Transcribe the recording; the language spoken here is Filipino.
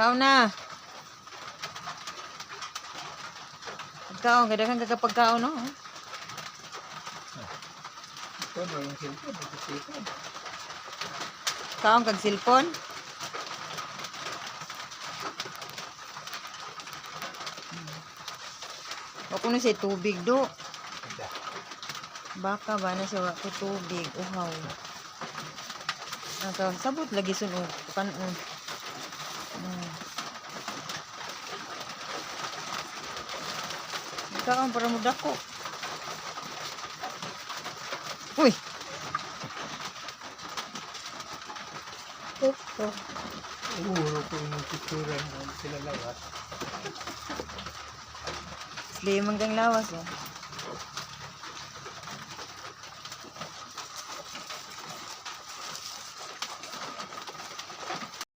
Kao na. Pagkaon, ganda kang kagapagkaon, no? Ito mo yung cellphone. Nagsisikon. Kaon kag cellphone. Ako na siya tubig do. Baka ba na siya ko tubig. Uhaw. Naka, sabot lagi sunog. Kanon. Kaon para mo dako. Uy! Ito. Uuro ko yung picture ng sila lawas. Slim hanggang lawas oh.